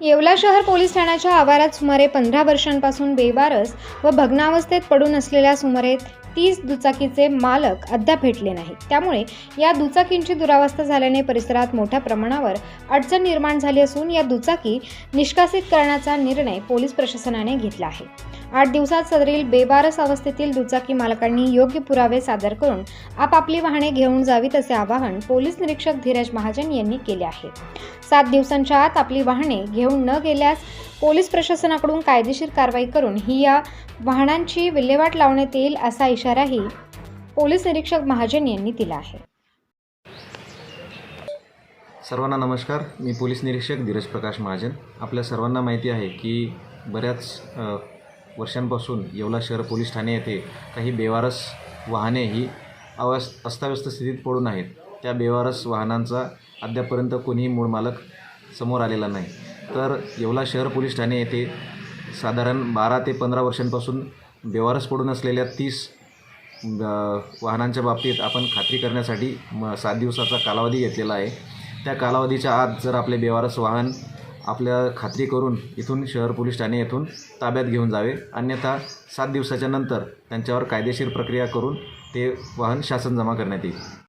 येवला शहर पोलीस ठाण्याच्या आवारात सुमारे पंधरा वर्षांपासून बेवारस व भग्नावस्थेत पडून असलेल्या सुमारे तीस दुचाकीचे मालक अद्याप भेटले नाहीत. त्यामुळे या दुचाकींची दुरावस्था झाल्याने परिसरात मोठ्या प्रमाणावर अडचण निर्माण झाली असून या दुचाकी निष्कासित करण्याचा निर्णय पोलीस प्रशासनाने घेतला आहे. आठ दिवसात सदरील बेवारस अवस्थेतील दुचाकी मालकांनी योग्य पुरावे सादर करून आपापली वाहने घेऊन जावीत असे आवाहन पोलीस निरीक्षक धीरज महाजन यांनी केले आहे. सात दिवसांच्या आत आपली वाहने घेऊन न गेल्यास पोलीस प्रशासनाकडून कायदेशीर कारवाई करून ही या वाहनांची विल्हेवाट लावण्यात येईल असा इशाराही पोलीस निरीक्षक महाजन यांनी दिला आहे. सर्वांना नमस्कार. मी पोलीस निरीक्षक धीरज प्रकाश महाजन. आपल्या सर्वांना माहिती आहे की बऱ्याच वर्षांपासून येवला शहर पोलीस ठाणे येथे काही बेवारस वाहने ही अवस् अस्ताव्यस्त स्थितीत पडून आहेत. त्या बेवारस वाहनांचा अद्यापर्यंत कोणीही मूळ मालक समोर आलेला नाही. तर येवला शहर पोलीस ठाणे येथे साधारण बारा ते पंधरा वर्षांपासून बेवारस पडून असलेल्या तीस वाहनांच्या बाबतीत आपण खात्री करण्यासाठी म सात दिवसाचा कालावधी घेतलेला आहे. त्या कालावधीच्या आत जर आपले बेवारस वाहन आपल्या खात्री करून इथून शहर पोलीस ठाणे येथून ताब्यात घेऊन जावे. अन्यथा सात दिवसाच्या नंतर त्यांच्यावर कायदेशीर प्रक्रिया करून ते वाहन शासन जमा करण्यात येईल.